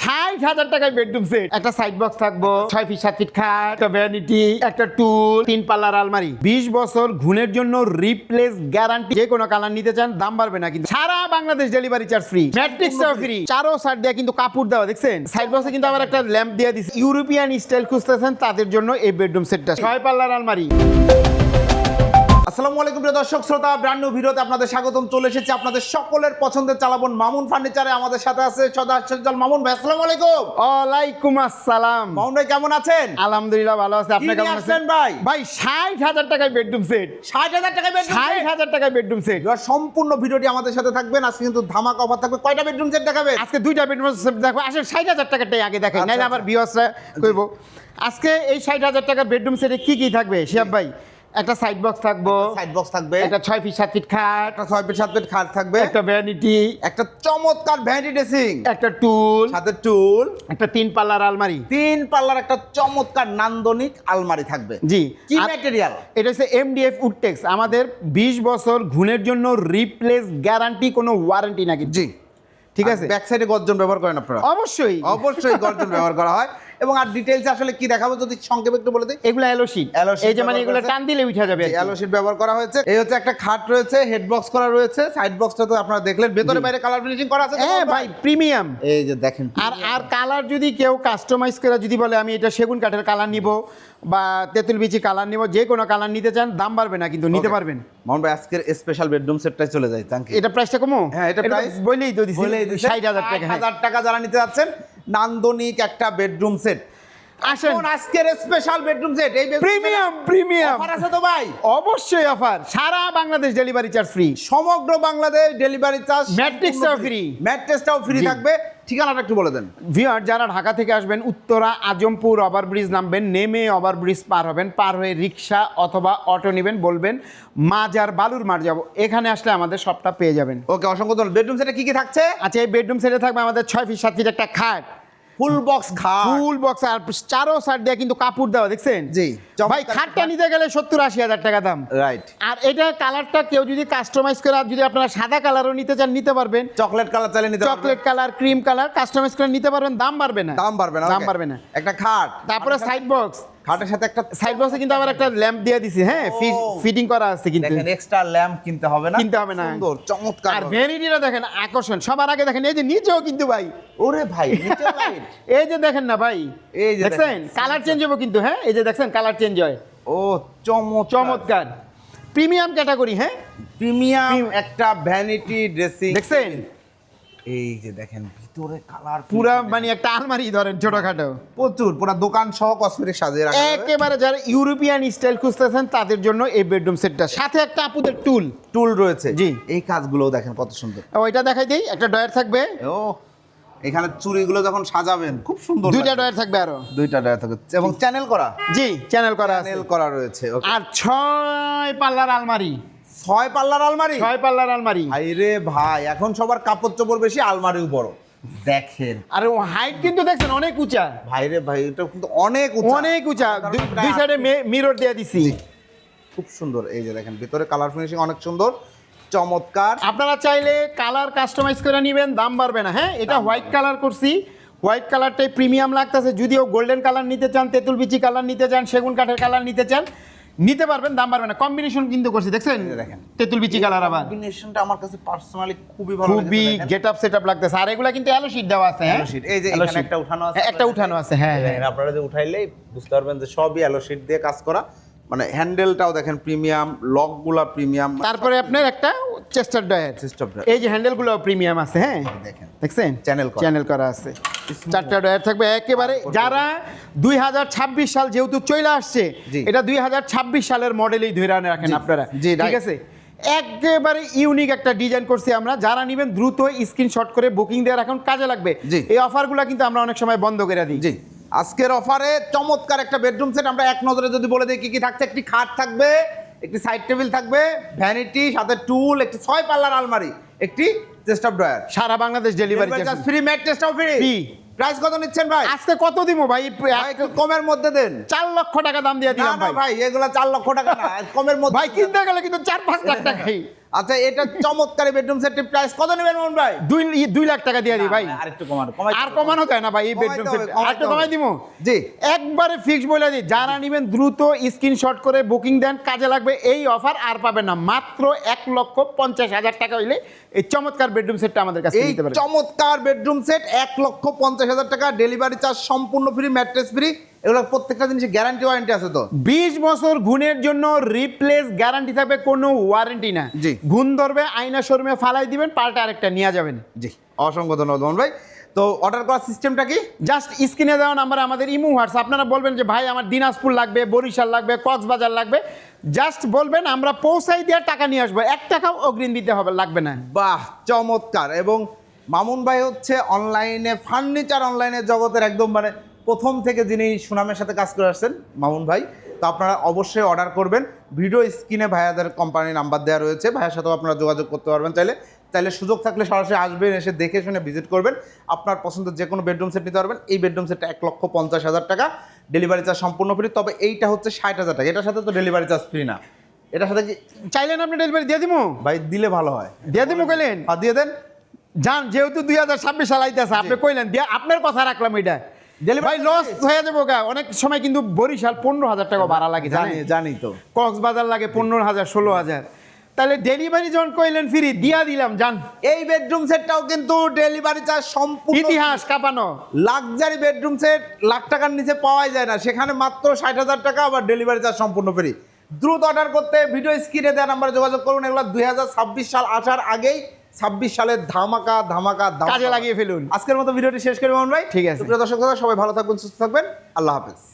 ষাট হাজার টাকায় বেডরুম সেট একটা সাইড বক্স থাকব ছয় ফিট সাত ফিট খাট একটা ভ্যানিটি একটা টুল তিন পাল্লার আলমারি। বিশ বছর ঘুণের জন্য রিপ্লেস গ্যারান্টি যে কোনো কালার নিতে চান দাম বাড়বে না কিন্তু। সারা বাংলাদেশ ডেলিভারি চার্জ ফ্রি ম্যাট্রিক্সটাও ফ্রি চারো সাইড দিয়ে কিন্তু কাপড় দেওয়া দেখছেন? সাইড বক্সে কিন্তু আবার একটা ল্যাম্প দিয়ে দিচ্ছে ইউরোপিয়ান স্টাইল খুঁজতেছেন তাদের জন্য এই বেডরুম সেটটা ছয় পাল্লার আলমারি। আসসালামু আলাইকুম প্রিয় দর্শক শ্রোতা ব্র্যান্ড নিউ ভিডিওতে আপনাদের স্বাগতম। চলে এসেছে আপনাদের সকলের পছন্দের চালাবন মামুন ফার্নিচারে আমাদের সাথে আছে সদা সজ্জাল মামুন ভাই আসসালামু আলাইকুম। ওয়ালাইকুম আসসালাম। মামুন ভাই কেমন আছেন? আলহামদুলিল্লাহ ভালো আছে। আপনি কেমন আছেন? ভাই? ভাই ষাট হাজার টাকায় বেডরুম সেট ষাট হাজার টাকা বেডরুম ষাট হাজার টাকায় বেডরুম সেট সম্পূর্ণ ভিডিওটি আমাদের সাথে থাকবেন। আজকে কিন্তু ধামাকা অফার থাকবে। কয়টা বেডরুম সেট দেখাবে আজকে দুইটা বেডরুম সেট দেখো। আসলে ষাট হাজার টাকাটাই আগে দেখাই আচ্ছা, আচ্ছা। আবার বিয়সরা করব আজকে এই ষাট হাজার টাকার বেডরুম সেটে কি কি থাকবে? শিয়াব ভাই। একটা সাইড বক্স থাকব। সাইড বক্স থাকবে। একটা ছয় ফিট সাত ফিট খাট। একটা ছয় ফিট সাত ফিট খাট থাকবে। একটা ভ্যানিটি একটা চমৎকার ভ্যানিটি ড্রেসিং একটা টুল সাথে টুল একটা তিন পাল্লার আলমারি। তিন পাল্লার একটা চমৎকার নান্দনিক আলমারি থাকবে। জি। কি ম্যাটেরিয়াল এটা হচ্ছে এমডিএফ উডটেক্স আমাদের বিশ বছর ঘুণের জন্য রিপ্লেস গ্যারান্টি কোনো ওয়ারেন্টি নাকি জি। ঠিক আছে? ব্যাক সাইডে গর্জন ব্যবহার করেন আপনারা। অবশ্যই। অবশ্যই গর্জন ব্যবহার করা হয়। এবং আর ডিটেলস আসলে কি দেখাবো যদি সংক্ষেপে একটু বলে দিই? এগুলো এলো শীট Yellow sheet এই যে মানে এগুলো টান দিলে উঠে যাবে কি। ব্যবহার করা হয়েছে। এই হচ্ছে একটা খাট রয়েছে হেড বক্স করা রয়েছে। সাইড বক্সটা তো আপনারা দেখলেন। ভেতরে বাইরে কালার ফিনিশিং করা আছে হ্যাঁ ভাই প্রিমিয়াম এই যে দেখেন আর আর কালার যদি কেউ কাস্টমাইজ করে যদি বলে আমি এটা সেগুন কাঠের কালার নিব বা তেঁতুল বিচি কালার নিব যে কোনো কালার নিতে চান দাম বাড়বে না কিন্তু নিতে পারবেন। মোহন ভাই আজকের স্পেশাল বেডরুম সেটটাই চলে যায় থ্যাংক ইউ এটা প্রাইসটা কমো? হ্যাঁ এটা প্রাইস বলেই তো দিছি ষাট হাজার টাকা। হ্যাঁ। হাজার টাকা যারা নিতে যাচ্ছেন নান্দনিক একটা বেডরুম সেট আসেন। আজকের স্পেশাল বেডরুম সেট এই প্রিমিয়াম প্রিমিয়াম অফার আছে তো ভাই? অবশ্যই অফার সারা বাংলাদেশ ডেলিভারি চার্জ ফ্রি সমগ্র বাংলাদেশ ডেলিভারি চার্জ ম্যাট্রিক্সটাও free। ম্যাট্রিক্সটাও ফ্রি থাকবে। ঠিকানাটা একটু বলে দেন। ভিওর যারা ঢাকা থেকে আসবেন উত্তরা আজমপুর ওভারব্রিজ নামবেন নেমে ওভারব্রিজ পার হবেন। পার হয়ে রিক্সা অথবা অটো নেবেন বলবেন মাজার বালুর মার যাব। এখানে আসলে আমাদের সবটা পেয়ে যাবেন। ওকে অসংখ্য ধন্যবাদ। বেডরুম সেটে কি কি থাকছে? আচ্ছা এই বেডরুম সেটে থাকবে আমাদের ছয় ফিট সাত ফিট একটা খাট। ফুল বক্স খাট। ফুল বক্স আর চারো সাইড দিয়ে কিন্তু কাপড় দেওয়া দেখছেন? জি, ভাই খাটটা নিতে গেলে সত্তর আশি হাজার টাকা দাম। রাইট আর এটা কালারটা কেউ যদি কাস্টমাইজ করে যদি আপনারা সাদা কালারও নিতে চান নিতে পারবেন। চকলেট কালার চাইলে নিতে chocolate colour cream colour customise করে নিতে পারবেন দাম বাড়বে না। দাম বাড়বে না দাম বাড়বে না। একটা খাট। তারপরে সাইড বক্স খাটের সাথে একটা সাইড বক্সে কিন্তু আবার একটা ল্যাম্প দিয়ে দিছি হ্যাঁ। ফিটিং করা আছে কিন্তু। দেখেন এক্সট্রা ল্যাম্প কিনতে হবে না? কিনতে হবে না। সুন্দর চমৎকার আর ভ্যানিটিটা দেখেন আকর্ষণ। সবার আগে দেখেন এই যে নিচেও কিন্তু ভাই। ওরে ভাই নিচে লাইট এই যে দেখেন না ভাই এই যে দেখেন। কালার চেঞ্জ হবে কিন্তু হ্যাঁ? এই যে দেখছেন কালার চেঞ্জ হয়। ও চমৎকার। চমৎকার। প্রিমিয়াম ক্যাটাগরি হ্যাঁ? প্রিমিয়াম একটা ভ্যানিটি ড্রেসিং দেখছেন? এই যে দেখেন ভিতরে কালার পুরা মানে একটা আলমারি ধরেন ছোটখাটো। প্রচুর পুরো দোকান সহ কসমেটিক সাজিয়ে রাখা একেবারে যারা ইউরোপিয়ান স্টাইল খুঁজতেছেন তাদের জন্য এই বেডরুম সেটটা সাথে একটা আপুদের টুল টুল রয়েছে। জি। এই কাজগুলো দেখেন কত সুন্দর। ওইটা দেখাই দিই একটা ডয়ার থাকবে। ও এখানে চুড়িগুলো যখন সাজাবেন খুব সুন্দর দুইটা। ডয়ার থাকবে আরও। দুইটা ডয়ার থাকে এবং চ্যানেল করা? জি চ্যানেল করা চ্যানেল করা রয়েছে। আর ছয় পাল্লার আলমারি। ছয় পাল্লার আলমারি? ছয় পাল্লার আলমারি। ভাই রে ভাই এখন সবার কাপড় চোপড় বেশি আলমারিও বড়। দেখেন। আর হাইট কিন্তু দেখছেন অনেক উঁচা। ভাই রে ভাই এটা কিন্তু অনেক উঁচা। অনেক উঁচা। দুই সাইডে মিরর দিয়ে দিছি। খুব সুন্দর। এই যে দেখেন ভিতরে কালার ফিনিশিং অনেক সুন্দর চমৎকার। আপনারা চাইলে কালার কাস্টমাইজ করে নেবেন দাম বাড়বে না হ্যাঁ? এটা হোয়াইট কালার করছি। হোয়াইট কালারটাই প্রিমিয়াম লাগতেছে। যদিও গোল্ডেন কালার নিতে চান তেঁতুল বিচি কালার নিতে চান সেগুন কাঠের কালার নিতে চান নিতে পারবেন দাম বাড়বে না। কম্বিনেশন কিন্তু করছে দেখছেন? দেখেন। তেঁতুল বিচি কালার আবার। কম্বিনেশনটা আমার কাছে পার্সোনালি খুবই ভালো খুবই। গেট আপ সেট আপ লাগতেছে। আর এগুলা কিন্তু অ্যালো শিট দেওয়া আছে হ্যাঁ? Yellow sheet, এই যে এখানে একটা উঠানো আছে হ্যাঁ, একটা উঠানো আছে হ্যাঁ হ্যাঁ। আপনারা যে উঠাইলে বুঝতে পারবেন যে সবই অ্যালো শিট দিয়ে কাজ করা। মানে হ্যান্ডেলটাও দেখেন প্রিমিয়াম লকগুলা প্রিমিয়াম। তারপরে আপনার একটা চেস্টার ডয়ার dryer। এই যে হ্যান্ডেলগুলো প্রিমিয়াম আছে হ্যাঁ? দেখেন। দেখছেন? চ্যানেল করা। চ্যানেল করা আছে। চারটা ডয়ার থাকবে। একেবারে যারা দুই হাজার ছাব্বিশ সাল যেহেতু চলে আসছে। এটা দুই হাজার ছাব্বিশ সালের মডেলেই ধরে রাখেন আপনারা। জি, ঠিক আছে? একেবারে ইউনিক একটা ডিজাইন করছি আমরা। যারা নেবেন দ্রুত স্ক্রিনশট করে বুকিং দেওয়ার এখন কাজে লাগবে। এই অফারগুলো কিন্তু আমরা অনেক সময় বন্ধ করে দিই। জি। আজকের অফারে চমৎকার একটা বেডরুম সেট আমরা এক নজরে যদি বলে দিই কি কি থাকছে? একটি খাট থাকবে একটি সাইড টেবিল থাকবে ভ্যানিটি সাথে টুল একটি ছয় পাল্লার আলমারি একটি চেস্ট অফ ড্রয়ার সারা বাংলাদেশ ডেলিভারি ফ্রি ম্যাট টেস্টও ফ্রি Free। প্রাইস কত নিচ্ছেন ভাই? আজকে কত দিব ভাই? একটু কমের মধ্যে দেন। চার লক্ষ টাকা দাম দিয়ে দিলাম ভাই। এগুলো চার লক্ষ টাকা না কমের মধ্যে ভাই কিনতে গেলে কিন্তু চার পাঁচ লাখ টাকাই। আচ্ছা এটা চমৎকার বেডরুম সেটটির প্রাইস কত নেবেন মোহন ভাই? দুই দুই লাখ টাকা দিয়ে দিই ভাই। আরেকটু কমানো কমাই আর কমানো যায় না ভাই এই বেডরুম সেট আরেকটু কমাই দিমু? জি। একবারে ফিক্স বলে দিই যারা নেবেন দ্রুত স্ক্রিনশট করে বুকিং দেন কাজে লাগবে এই অফার আর পাবেন না মাত্র এক লক্ষ পঞ্চাশ হাজার টাকা হইলে এই চমৎকার বেডরুম সেটটা আমাদের কাছে এই নিতে পারেন চমৎকার বেডরুম সেট এক লক্ষ পঞ্চাশ হাজার টাকা ডেলিভারি চার্জ সম্পূর্ণ ফ্রি ম্যাট্রেস ফ্রি এগুলো প্রত্যেকটা জিনিসের গ্যারান্টি ওয়ারেন্টি আছে তো? বিশ বছর ঘুণের জন্য রিপ্লেস গ্যারান্টি থাকবে কোনো ওয়ারেন্টি না। জি। ঘুণ ধরবে আয়না শোরুমে ফালাই দিবেন পাল্টা আরেকটা নিয়ে যাবেন। জি অসংখ্য ধন্যবাদ ভাই। তো অর্ডার করার সিস্টেমটা কি? জাস্ট স্ক্রিনে দেওয়া নাম্বার আমাদের ইমো হোয়াটস আপনারা বলবেন যে ভাই আমার দিনাজপুর লাগবে বরিশাল লাগবে কক্সবাজার লাগবে। জাস্ট বলবেন আমরা পৌঁছাই দিয়ে টাকা নিয়ে আসব। এক টাকাও অগ্রিম দিতে হবে লাগবে না। বাহ চমৎকার। এবং মামুন ভাই হচ্ছে অনলাইনে ফার্নিচার অনলাইনের জগতের একদম মানে প্রথম থেকে যিনি সুনামের সাথে কাজ করে আসছেন মামুন ভাই তো আপনারা অবশ্যই অর্ডার করবেন। ভিডিও স্ক্রিনে ভাইয়াদের কোম্পানির নাম্বার দেওয়া রয়েছে। ভাইয়ের সাথেও আপনারা যোগাযোগ করতে পারবেন। চাইলে চাইলে সুযোগ থাকলে সরাসরি আসবেন এসে দেখে শুনে ভিজিট করবেন। আপনার পছন্দের যে কোনো বেডরুম সেট নিতে পারবেন। এই বেডরুম সেটটা এক লক্ষ পঞ্চাশ হাজার টাকা। ডেলিভারি চার্জ সম্পূর্ণ ফ্রি তবে এইটা হচ্ছে ষাট হাজার টাকা। এটার সাথে তো ডেলিভারি চার্জ ফ্রি না। এটার সাথে কি চাইলেন আপনি ডেলিভারি দিয়ে দিবো ভাই দিলে ভালো হয়। দিয়ে দিবো কইলেন? আর দিয়ে দেন। যান যেহেতু দুই হাজার ছাব্বিশ সাল আইতেছে আপনি কইলেন দিয়ে আপনার কথা রাখলাম এটা ভাই লস হয়ে যাব গা। অনেক সময় কিন্তু বরিশাল পনেরো হাজার টাকা ভাড়া লাগে জানি জানি তো। কক্সবাজার লাগে পনেরো হাজার ষোলো হাজার। তাহলে ডেলিভারি যখন কইলেন ফ্রি দিয়া দিলাম জান। এই বেডরুম সেটটাও কিন্তু ডেলিভারি চার্জ সম্পূর্ণ ইতিহাস কাঁপানো। লাক্সারি বেডরুম সেট লাখ টাকার নিচে পাওয়াই যায় না। সেখানে মাত্র ষাট হাজার টাকা আবার ডেলিভারি চার্জ সম্পূর্ণ ফ্রি দ্রুত অর্ডার করতে ভিডিও স্ক্রিনে দেওয়া নাম্বারে যোগাযোগ করুন। এগুলো দুই হাজার ছাব্বিশ সাল আসার আগেই ছাব্বিশ সালের ধামাকা ধামাকা। কাজে লাগিয়ে ফেলুন আজকের মতো ভিডিওটি শেষ করি মোহন ভাই ঠিক আছে। দর্শক সবাই ভালো থাকবেন সুস্থ থাকবেন আল্লাহ হাফেজ